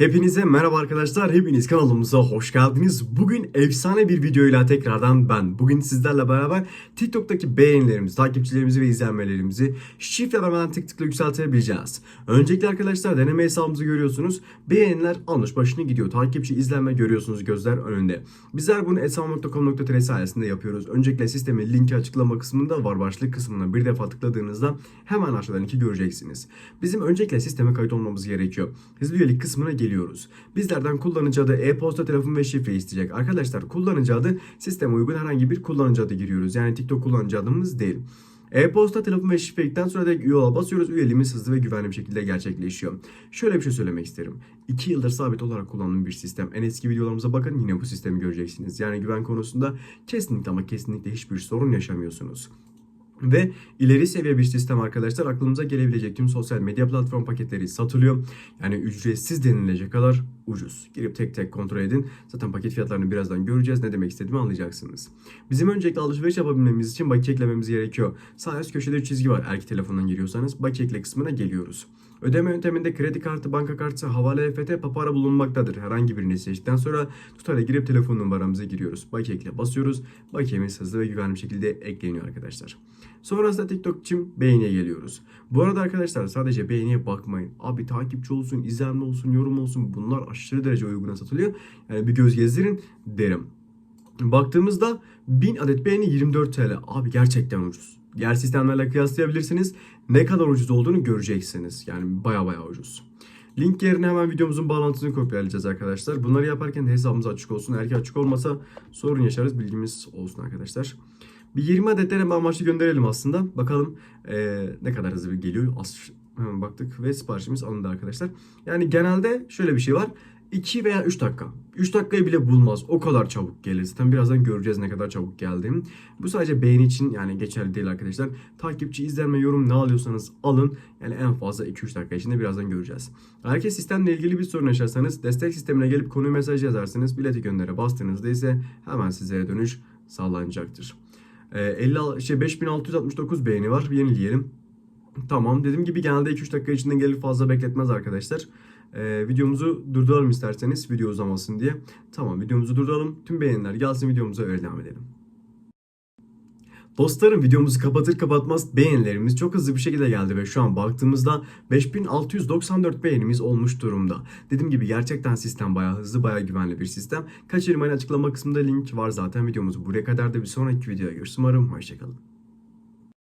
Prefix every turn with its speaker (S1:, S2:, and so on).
S1: Hepinize merhaba arkadaşlar. Hepiniz kanalımıza hoş geldiniz. Bugün efsane bir videoyla tekrardan ben. Bugün sizlerle beraber TikTok'taki beğenilerimizi, takipçilerimizi ve izlenmelerimizi şifre vermeden tık tıkla yükseltebileceğiz. Öncelikle arkadaşlar deneme hesabımızı görüyorsunuz. Beğeniler almış başını gidiyor. Takipçi, izlenme görüyorsunuz gözler önünde. Bizler bunu esam.com.tr sayesinde yapıyoruz. Öncelikle sistemin linki açıklama kısmında var. Başlık kısmına bir defa tıkladığınızda hemen aşağıdan linki göreceksiniz. Bizim öncelikle sisteme kayıt olmamız gerekiyor. Hızlı üyelik kısmına geliyoruz. Bizlerden kullanıcı adı, e-posta, telefon ve şifre isteyecek. Arkadaşlar kullanıcı adı sisteme uygun herhangi bir kullanıcı adı giriyoruz. Yani TikTok kullanıcı adımız değil. E-posta, telefon ve şifredikten sonra direkt üye ol basıyoruz. Üyeliğimiz hızlı ve güvenli bir şekilde gerçekleşiyor. Şöyle bir şey söylemek isterim. 2 yıldır sabit olarak kullandığım bir sistem. En eski videolarımıza bakın yine bu sistemi göreceksiniz. Yani güven konusunda kesinlikle ama kesinlikle hiçbir sorun yaşamıyorsunuz. Ve ileri seviye bir sistem arkadaşlar aklımıza gelebilecek tüm sosyal medya platform paketleri satılıyor. Yani ücretsiz denilecek kadar ucuz. Girip tek tek kontrol edin. Zaten paket fiyatlarını birazdan göreceğiz. Ne demek istediğimi anlayacaksınız. Bizim öncelikle alışveriş yapabilmemiz için bakiye eklememiz gerekiyor. Sağ üst köşede bir çizgi var. Eğer ki telefondan giriyorsanız bakiye ekle kısmına geliyoruz. Ödeme yönteminde kredi kartı, banka kartı, havale EFT, papara bulunmaktadır. Herhangi birini seçtikten sonra tutara girip telefon numaramıza giriyoruz. Bakiye ekle basıyoruz. Bakiyemiz hızlı ve güvenli bir şekilde ekleniyor arkadaşlar. Sonrasında TikTok için beğeniye geliyoruz. Bu arada arkadaşlar sadece beğeniye bakmayın. Abi takipçi olsun, izlenme olsun, yorum olsun bunlar aşırı derece uyguna satılıyor. Yani bir göz gezdirin derim. Baktığımızda 1000 adet beğeni 24 TL. Abi gerçekten ucuz. Diğer sistemlerle kıyaslayabilirsiniz. Ne kadar ucuz olduğunu göreceksiniz. Yani baya baya ucuz. Link yerine hemen videomuzun bağlantısını kopyalayacağız arkadaşlar. Bunları yaparken hesabımız açık olsun. Eğer ki açık olmasa sorun yaşarız. Bilgimiz olsun arkadaşlar. Bir 20 adet deneme amaçlı gönderelim aslında. Bakalım eee, ne kadar hızlı geliyor. Az hemen baktık ve siparişimiz alındı arkadaşlar. Yani genelde şöyle bir şey var. 2 veya 3 dakika. 3 dakikayı bile bulmaz. O kadar çabuk gelir. Zaten birazdan göreceğiz ne kadar çabuk geldiğini. Bu sadece beğeni için yani geçerli değil arkadaşlar. Takipçi, izlenme, yorum ne alıyorsanız alın. Yani en fazla 2-3 dakika içinde birazdan göreceğiz. Ki sistemle ilgili bir sorun yaşarsanız destek sistemine gelip konuyu mesaj yazarsınız. Bileti göndere bastığınızda ise hemen sizlere dönüş sağlanacaktır. Ee, 50 şey 5669 beğeni var. Yenileyelim. Tamam dediğim gibi genelde 2-3 dakika içinde gelir fazla bekletmez arkadaşlar. Ee, videomuzu durduralım isterseniz video uzamasın diye. Tamam videomuzu durduralım. Tüm beğeniler gelsin videomuza öyle devam edelim. Dostlarım videomuzu kapatır kapatmaz beğenilerimiz çok hızlı bir şekilde geldi ve şu an baktığımızda 5694 beğenimiz olmuş durumda. Dediğim gibi gerçekten sistem bayağı hızlı bayağı güvenli bir sistem. Kaçırmayın açıklama kısmında link var zaten videomuz buraya kadar da bir sonraki videoya görüşürüz. Umarım hoşçakalın.